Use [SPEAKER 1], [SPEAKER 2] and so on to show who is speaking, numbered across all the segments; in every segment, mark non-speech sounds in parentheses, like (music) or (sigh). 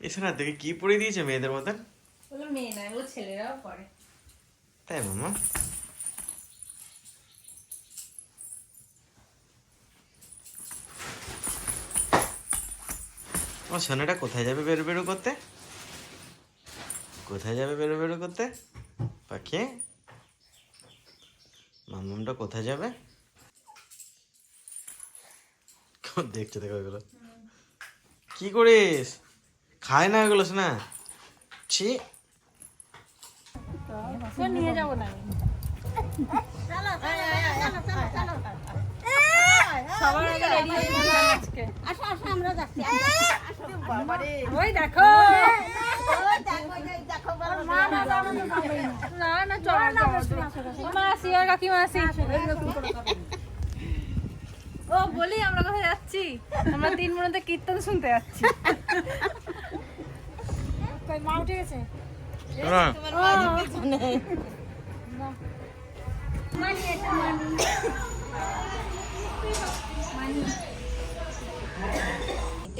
[SPEAKER 1] এছাড়া দেখে কি পড়ে দিয়েছে মেয়েদের মতন
[SPEAKER 2] ওগুলো মেয়ে নয় ওগুলো ছেলেরাও করে
[SPEAKER 1] তাই মামা? ও সোনাটা কোথায় যাবে বেরো বেরো করতে? কোথায় যাবে বেরো বেরো করতে? পাখি? মামুমটা কোথায় যাবে? দেখছে দেখো এগুলো? কি করিস? খায় না এগুলো, শোনা। ছি।
[SPEAKER 2] না
[SPEAKER 3] না
[SPEAKER 2] না না চলো মা আর ও, বলি আমরা কোথায় যাচ্ছি? আমরা তিন মনে কীর্তন শুনতে যাচ্ছি। মা উঠে গেছে।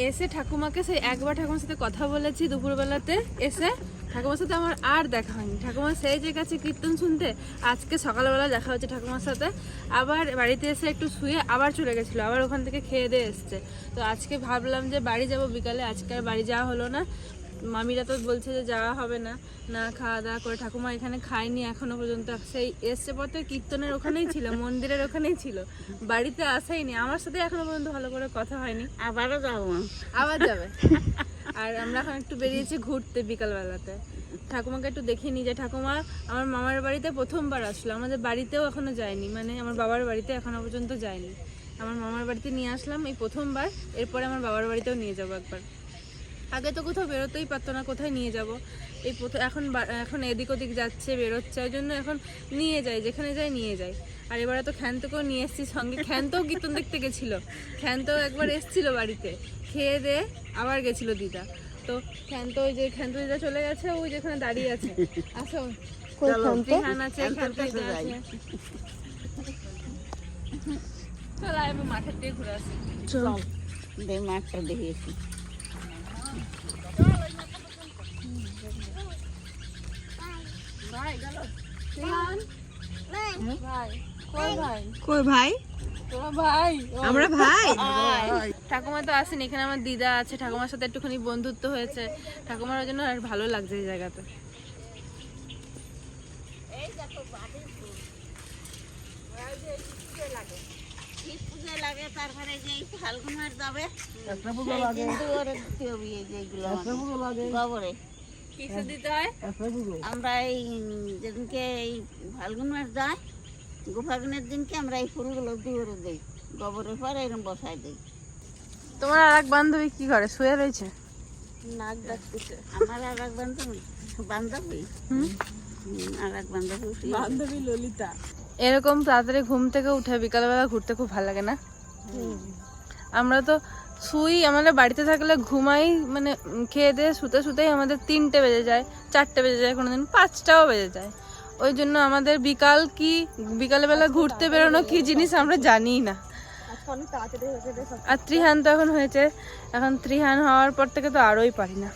[SPEAKER 2] এসে ঠাকুমাকে সেই একবার ঠাকুমার সাথে কথা বলেছি দুপুরবেলাতে। এসে ঠাকুমার সাথে আমার আর দেখা হয়নি। ঠাকুমা সেই যে গেছে কীর্তন শুনতে আজকে সকালবেলা দেখা হচ্ছে ঠাকুমার সাথে। আবার বাড়িতে এসে একটু শুয়ে আবার চলে গেছিল আবার ওখান থেকে খেয়ে দিয়ে এসছে। তো আজকে ভাবলাম যে বাড়ি যাব বিকালে আজকে আর বাড়ি যাওয়া হলো না। মামিরা তো বলছে যে যাওয়া হবে না। না খাওয়া দাওয়া করে ঠাকুমা এখানে খায়নি এখনও পর্যন্ত। সেই এসছে পথে কীর্তনের ওখানেই ছিল মন্দিরের ওখানেই ছিল। বাড়িতে আসাইনি আমার সাথে এখনও পর্যন্ত ভালো করে কথা হয়নি।
[SPEAKER 3] আবারও যাব
[SPEAKER 2] আবার যাবে। আর আমরা এখন একটু বেরিয়েছি ঘুরতে বিকালবেলাতে। ঠাকুমাকে একটু দেখে নিই যে ঠাকুমা আমার মামার বাড়িতে প্রথমবার আসলো। আমাদের বাড়িতেও এখনও যায়নি মানে আমার বাবার বাড়িতে এখনও পর্যন্ত যায়নি। আমার মামার বাড়িতে নিয়ে আসলাম এই প্রথমবার এরপরে আমার বাবার বাড়িতেও নিয়ে যাব একবার। আগে তো কোথাও বেরোতেই পারতো না কোথায় নিয়ে যাব? এই প্রথম এখন এখন এদিক ওদিক যাচ্ছে বেরোচ্ছে ওই জন্য এখন নিয়ে যায় যেখানে যাই নিয়ে যায় আর এবারে তো খ্যান্তকেও নিয়ে এসেছি সঙ্গে খ্যান্তও কীর্তন দেখতে গেছিল। খ্যান্তও একবার এসেছিল বাড়িতে। খেয়ে দিয়ে আবার গেছিল দিদা। তো খ্যান্ত ওই যে খ্যান্ত দিদা চলে গেছে ওই যেখানে দাঁড়িয়ে আছে। আসো। রিহান আছে খ্যান্ত দিদা আছে। চলো আমি মাঠের দিয়ে ঘুরে আসি।
[SPEAKER 3] চল মাঠটা দেখিয়েছি।
[SPEAKER 2] কই ভাই?
[SPEAKER 4] কই ভাই
[SPEAKER 2] তোরা ভাই
[SPEAKER 4] আমরা ভাই।
[SPEAKER 2] ঠাকুমা তো আসেনি এখানে আমার দিদা আছে ঠাকুমার সাথে একটুখানি বন্ধুত্ব হয়েছে। ঠাকুমার ওই জন্য আর ভালো লাগছে এই জায়গাতে।
[SPEAKER 3] পুজো লাগে তারপরে যে কিন্তু ওর। গোবরে।
[SPEAKER 2] দিতে হয়?
[SPEAKER 3] আমরা এই যেদিনকে এই ফাল্গুন মাস যায় গোফাগুনের দিনকে আমরা এই ফুলগুলো দিয়ে দিই গোবরের পরে এরকম বসাই দিই।
[SPEAKER 2] তোমার আর এক বান্ধবী কি করে? শুয়ে রয়েছে?
[SPEAKER 3] নাক ডাকতেছে। আমার আর এক বান্ধবী। বান্ধবী? আর এক বান্ধবী শুয়ে
[SPEAKER 2] এরকম তাড়াতাড়ি ঘুম থেকে উঠে বিকালবেলা ঘুরতে খুব ভালো লাগে না? আমরা তো শুই, আমাদের বাড়িতে থাকলে ঘুমাই মানে খেয়ে দিয়ে শুতে শুতেই আমাদের তিনটে বেজে যায়, চারটে বেজে যায় কোনোদিন, পাঁচটাও বেজে যায়। ওই জন্য আমাদের বিকাল কি, বিকালবেলা ঘুরতে বেরোনো কি জিনিস আমরা জানি না। আর ত্রিহান তো এখন হয়েছে, এখন ত্রিহান হওয়ার পর থেকে তো আরোই পারি না।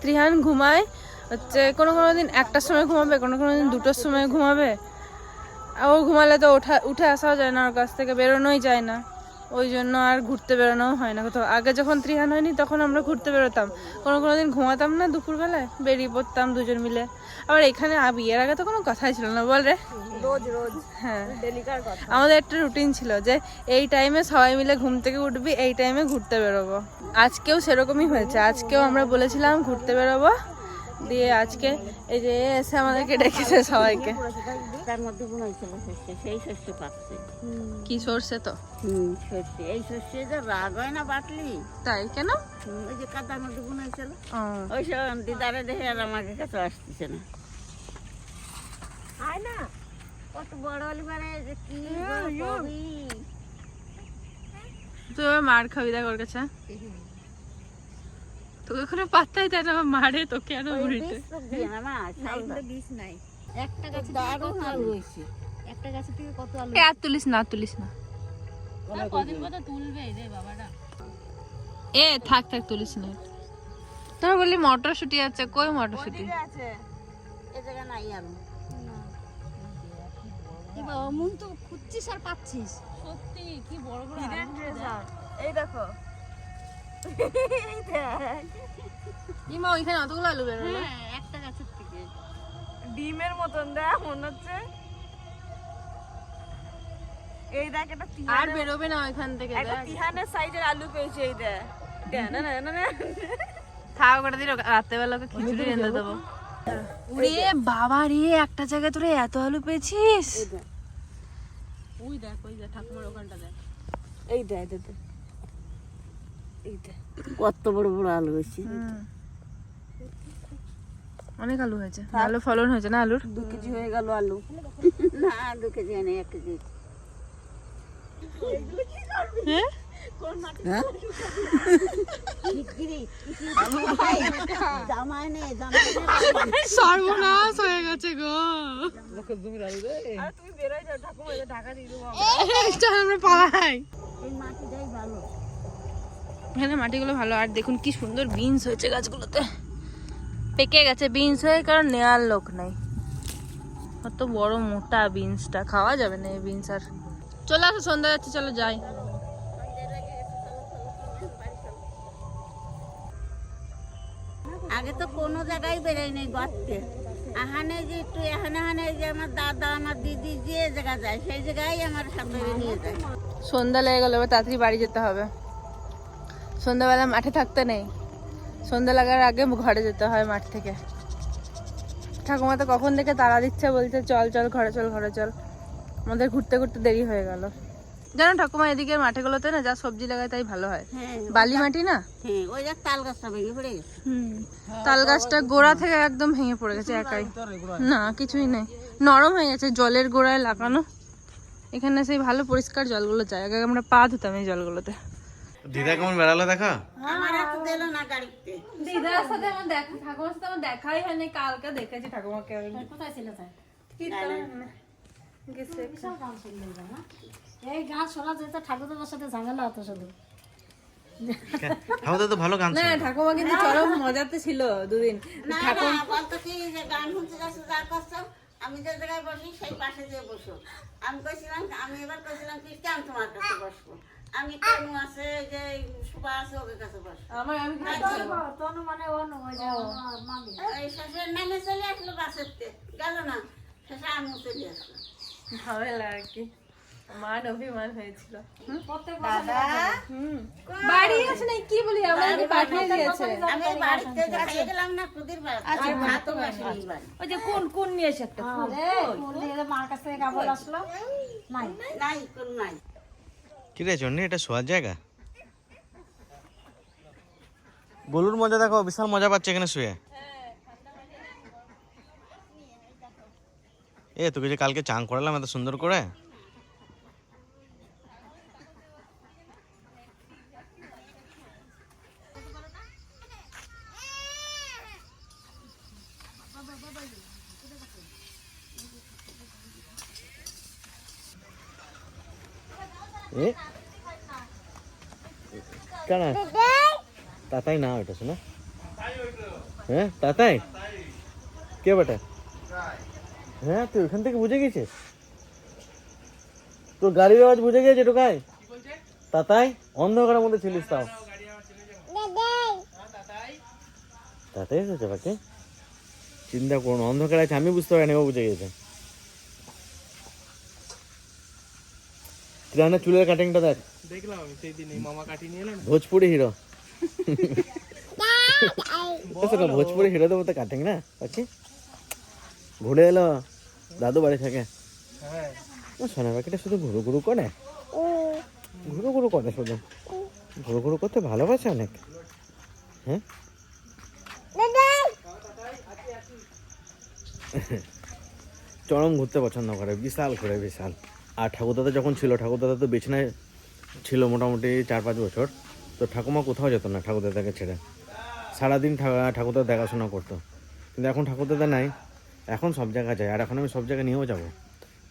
[SPEAKER 2] ত্রিহান ঘুমায় হচ্ছে কোনো কোনো দিন একটার সময় ঘুমাবে কোনো কোনো দিন দুটোর সময় ঘুমাবে। আর ও ঘুমালে তো ওঠা উঠে আসাও যায় না ওর কাছ থেকে বেরোনোই যায় না। ওই জন্য আর ঘুরতে বেরোনোও হয় না কোথাও। আগে যখন ত্রিহান হয়নি তখন আমরা ঘুরতে বেরোতাম। কোনো কোনো দিন ঘুমাতাম না দুপুরবেলায় বেরিয়ে পড়তাম দুজন মিলে। আবার এখানে বিয়ের আগে তো কোনো কথাই ছিল না বল রে।
[SPEAKER 4] রোজ রোজ।
[SPEAKER 2] হ্যাঁ। আমাদের একটা রুটিন ছিল যে এই টাইমে সবাই মিলে ঘুম থেকে উঠবি এই টাইমে ঘুরতে বেরোবো। আজকেও সেরকমই হয়েছে। আজকেও আমরা বলেছিলাম ঘুরতে বেরোবো। দিয়ে আজকে এই যে এসে আমাদেরকে ডেকেছে সবাইকে।
[SPEAKER 3] তার মধ্যে বুনাইছিল শস্য সেই শস্য পাচ্ছে।
[SPEAKER 2] কি সরষে তো?
[SPEAKER 3] হুম শস্য এই শস্য যে রাগ হয় না বাটলি?
[SPEAKER 2] তাই কেন?
[SPEAKER 3] ওই যে কাদার মধ্যে বুনাইছিল
[SPEAKER 2] ও,
[SPEAKER 3] ওই সব দিদারে দেখে আর আমাকে কাছে আসতেছে না। আয় না। কত বড় হলি মানে যে কি
[SPEAKER 2] তুই মার খাবি দেখ ওর কাছে। তোকে কোনো পাত্তাই দেয় না আমার মারে তোকে
[SPEAKER 3] আরও
[SPEAKER 2] উল্টে
[SPEAKER 4] নাই। একটা
[SPEAKER 3] দারুণ আলু হয়েছে?
[SPEAKER 4] একটা গাছে থেকে কত আলু
[SPEAKER 2] আর তুলিস না তুলিস না। কদিন পর তুলবে রে বাবারা। এ থাক থাক তুলিস না। তোরা বললি মটরশুটি আছে কই মটরশুটি?
[SPEAKER 4] আছে।
[SPEAKER 3] এ জায়গা নাই আর।
[SPEAKER 4] মন তো খুঁজছিস আর পাচ্ছিস।
[SPEAKER 2] সত্যি কি বড় বড়
[SPEAKER 4] এই দেখ (laughs)
[SPEAKER 2] ইমা ওইখানে অতগুলো আলু বেরোলো
[SPEAKER 3] একটা গাছের থেকে।
[SPEAKER 4] ডিমের মতন দেখ মনে হচ্ছে। এই দেখ একটা
[SPEAKER 2] আর বেরোবে না ওইখান থেকে
[SPEAKER 4] একটা তিহানের সাইজের আলু পেয়েছে এই দেখ। না না না না।
[SPEAKER 2] থাক ওটা দিয়ে রাত্রেবেলা ওকে খিচুড়ি রেঁধে দেবো। ওরে বাবা রে একটা জায়গায় তোরা এত আলু পেয়েছিস? ওই দেখ ওই দেখ ঠাকুমার ওখানটা দেখ।
[SPEAKER 4] এই দেখ এই দেখ এই দেখ।
[SPEAKER 3] কত বড় বড় আলু হয়েছে।
[SPEAKER 2] অনেক আলু হয়েছে। ভালো ফলন হয়েছে না আলুর?
[SPEAKER 4] দু কেজি হয়ে গেল আলু।
[SPEAKER 3] না দু কেজি নেই এক কেজি
[SPEAKER 2] হ্যাঁ?
[SPEAKER 3] নেই
[SPEAKER 2] সর্বনাশ হয়ে গেছে গো। আমরা পালাই।
[SPEAKER 3] এই মাটিটাই ভালো।
[SPEAKER 2] এখানে মাটিগুলো ভালো। আর দেখুন কি সুন্দর বিনস হয়েছে গাছগুলোতে। পেকে গেছে বিনস হয়ে কারণ নেওয়ার লোক নাই। কত বড় মোটা বিনসটা খাওয়া যাবে না এই বিনস আর। চলে আসো সন্ধ্যা যাচ্ছে চলো যাই।
[SPEAKER 3] আগে তো কোনো জায়গায় বেরোয় নেই গর্তে। আহানে যে একটু এখানে এখানে যে আমার দাদা আমার দিদি যে জায়গা যায় সেই জায়গায় আমার সাথে নিয়ে যায়।
[SPEAKER 2] সন্ধ্যা লেগে গেলো এবার তাড়াতাড়ি বাড়ি যেতে হবে। সন্ধ্যাবেলা মাঠে থাকতে নেই। সন্ধ্যা লাগার আগে ঘরে যেতে হয় মাঠ থেকে। ঠাকুমা তো কখন থেকে তাড়া দিচ্ছে বলছে চল চল ঘরে চল ঘরে চল। আমাদের ঘুরতে ঘুরতে দেরি হয়ে গেল। জানো ঠাকুমা এদিকে মাঠেগুলোতে না যা সবজি লাগায় তাই ভালো হয়।
[SPEAKER 3] হ্যাঁ
[SPEAKER 2] বালি মাটি না?
[SPEAKER 3] হ্যাঁ ওই যে তাল গাছটা ভেঙে পড়ে গেছে।
[SPEAKER 2] তাল গাছটা গোড়া থেকে একদম ভেঙে পড়ে গেছে একাই। না কিছুই নেই। নরম হয়ে গেছে জলের গোড়ায় লাগানো। এখানে সেই ভালো পরিষ্কার জলগুলো যায়। আগে আমরা পা ধুতাম এই জলগুলোতে।
[SPEAKER 1] দিদা কেমন বেড়ালো দেখা?
[SPEAKER 3] আমার এত দিল না গাড়িতে।
[SPEAKER 2] দিদার সাথে আমার দেখা ঠাকুমার সাথে আমার দেখাই হয়নি কালকে দেখেছি ঠাকুমাকে
[SPEAKER 3] কোথায় ছিল তাই?
[SPEAKER 5] এই গান শোনা যেত ঠাকুরের সাথে ঝামেলা হতো শুধু।
[SPEAKER 1] আমাদের তো ভালো গান
[SPEAKER 2] না ঠাকুমা কিন্তু চরম মজাতে ছিল দুদিন।
[SPEAKER 3] না না বলতো কি যে গান শুনতে যাচ্ছ যা করছ আমি যে জায়গায় বসি সেই পাশে যেয়ে বসো। আমি কইছিলাম আমি এবার কইছিলাম কি কেন তোমার কাছে বসবো। আমি তনু আছে যে সুপা আছে ওদের কাছে
[SPEAKER 2] আমার আমি
[SPEAKER 5] তনু। মানে অনু ওই যে মামি।
[SPEAKER 3] এই শেষের নামে চলে আসলো গেল না। শেষে আমিও চলে আসলো
[SPEAKER 2] ঝামেলা আর কি। মান অভিমান হয়েছিল। বাড়ি আছে না কি বলি পাঠিয়ে দিয়েছে।
[SPEAKER 3] আমি বাড়িতে খাইয়ে গেলাম না ভাতও আসেনি
[SPEAKER 4] ওই যে কোন কোন নিয়ে এসে একটা
[SPEAKER 5] বললি মার কাছ থেকে কাপড় আসলো। নাই।
[SPEAKER 3] নাই কোন নাই?
[SPEAKER 1] কি রে চন্নি এটা শোয়ার জায়গা? গোলুর মজা দেখো, বিশাল মজা পাচ্ছে এখানে শুয়ে। এ, তোকে যে কালকে চান করালাম এত সুন্দর করে। এ কেন? তাতাই না ওটা শোনা। হ্যাঁ তাতাই? কে বেটা? হ্যাঁ তুই ওখান থেকে বুঝে গেছিস? তোর গাড়ির আওয়াজ বুঝে গেছে ঢোকায় তাতাই, অন্ধকারের মধ্যে ছিলিস তাও। তাতাই এসেছে বাকি? চিন্তা করুন অন্ধকার আছে, আমি বুঝতে পারিনি ও বুঝে গেছে। কিরানের চুলের কাটিংটা দেখ।
[SPEAKER 6] দেখলাম আমি সেই দিন মামা কাটি নিয়ে এলেন
[SPEAKER 1] ভোজপুরি হিরো। সেটা ভোজপুরি হিরো দেবো তো কাটিং না? আছে ঘুরে এলো। দাদু বাড়ি থাকে।
[SPEAKER 6] হ্যাঁ।
[SPEAKER 1] ও সোনা পাখিটা শুধু ঘুরু ঘুরু করে? ঘুরু ঘুরু করে শুধু? ঘুরু ঘুরু করতে ভালোবাসে অনেক। হ্যাঁ? চরম ঘুরতে পছন্দ করে। বিশাল করে বিশাল। আর ঠাকুরদাদা যখন ছিল ঠাকুরদাদা তো বিছানায় ছিল মোটামুটি চার পাঁচ বছর তো ঠাকুমা কোথাও যেত না ঠাকুরদাদাকে ছেড়ে। সারাদিন ঠা- ঠাকুরদাদা দেখাশোনা করতো। কিন্তু এখন ঠাকুরদাদা নাই এখন সব জায়গায় যায়। আর এখন আমি সব জায়গায় নিয়েও যাব।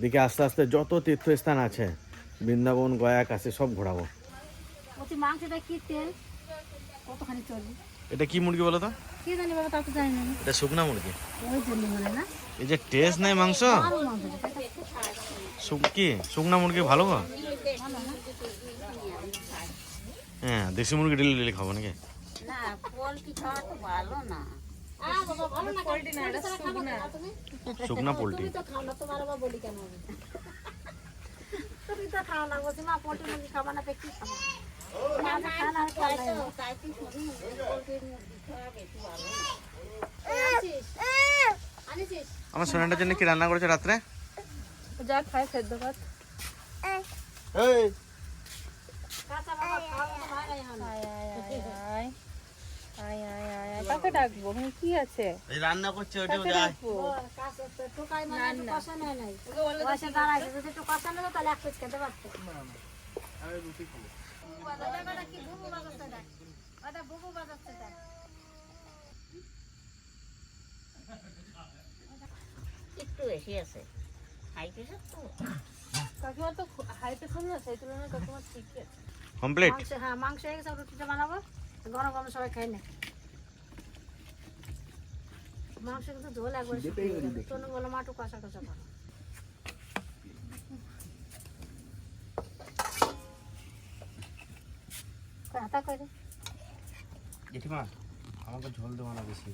[SPEAKER 1] দিকে আস্তে আস্তে যত তীর্থস্থান আছে বৃন্দাবন গয়া কাশি সব ঘোরাবো।
[SPEAKER 5] বলছি মাংসটা কি তেল? কতখানি চর্বি?
[SPEAKER 1] এটা কি মুরগি বলো তো?
[SPEAKER 5] কি জানি বাবা তা তো জানি না।
[SPEAKER 1] এটা শুকনা মুরগি।
[SPEAKER 5] ওই জন্য বলে না।
[SPEAKER 1] এই যে টেস্ট নাই মাংস? কি? শুকনা মুরগি ভালো গো? হ্যাঁ দেশি মুরগি ডেলি ডেলি খাব নাকি?
[SPEAKER 2] শুকনা
[SPEAKER 1] পোলট্রি। আমার সোনাটার জন্য কি রান্না করেছে রাত্রে?
[SPEAKER 2] যা খায় সেদ্ধ ভাত। এই। কাকে ডাকবো? কি আছে?
[SPEAKER 1] এই রান্না করছে
[SPEAKER 5] ওটা ওটা টোকাই মানে কষা নাই নাই। ওকে দাঁড়াইছে যদি একটু কষা না তাহলে এক পিস খেতে পারতো।
[SPEAKER 6] আমি রুটি খাব।
[SPEAKER 5] বাবা কি বুবু বাজাচ্ছে দেখ। বাবা বুবু বাজাচ্ছে দেখ।
[SPEAKER 3] একটু বেশি আছে।
[SPEAKER 2] কাকিমা তো হাই প্রেশার না সেই তুলনায় কাকিমা ঠিকই আছে।
[SPEAKER 1] কমপ্লিট
[SPEAKER 5] মাংস হ্যাঁ মাংস হয়ে গেছে রুটিটা বানাবো। গরম গরম সবাই খাই না। মাংস কিন্তু ঝোল একবার শুকিয়ে গেছে তনু বলো মাটু কষা কষা করো। হাতা করে
[SPEAKER 1] জেঠিমা আমাকে ঝোল দেবো না বেশি।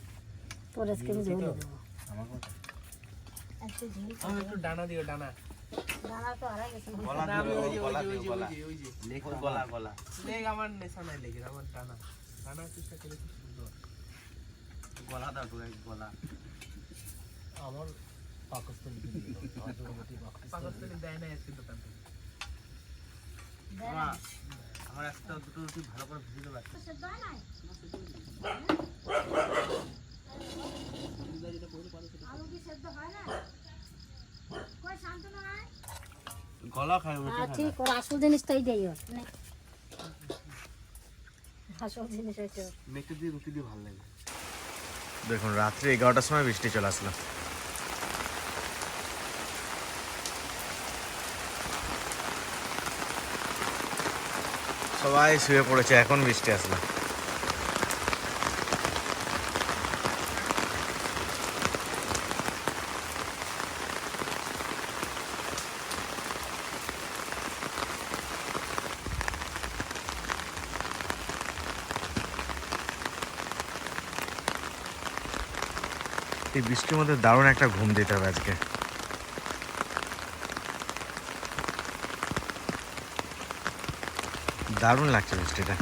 [SPEAKER 5] তোর আজকে আমি ঝোল দেবো।
[SPEAKER 1] আমাকে
[SPEAKER 5] একটু
[SPEAKER 6] ডানা দিও ডানা।
[SPEAKER 5] দানা তো হারা গেছে
[SPEAKER 1] গলা গলা
[SPEAKER 6] লেগ আমার নেশা নাই লেগের আমার ডানা। ডানা চেষ্টা করে খুব সুন্দর।
[SPEAKER 1] গলা দাও এক গলা।
[SPEAKER 6] আমার পাকস্থলী দেয় না আজকে দোকান থেকে।
[SPEAKER 1] আমার একটা দুটো রুটি ভালো করে ভেজে দেবে।
[SPEAKER 5] আলু কি সেদ্ধ না কই শান্ত না।
[SPEAKER 1] গলা খাই
[SPEAKER 5] ঠিক ওর আসল জিনিসটাই দেই ওর। আসল জিনিস হচ্ছে
[SPEAKER 6] মেখে দিয়ে রুটি দিয়ে ভালো লাগে।
[SPEAKER 1] দেখুন রাত্রি এগারোটার সময় বৃষ্টি চলে আসলো। সবাই শুয়ে পড়েছে এখন বৃষ্টি আসলো। এই বৃষ্টির মধ্যে দারুণ একটা ঘুম দিতে হবে আজকে। দারুণ লাগছে বৃষ্টিটা।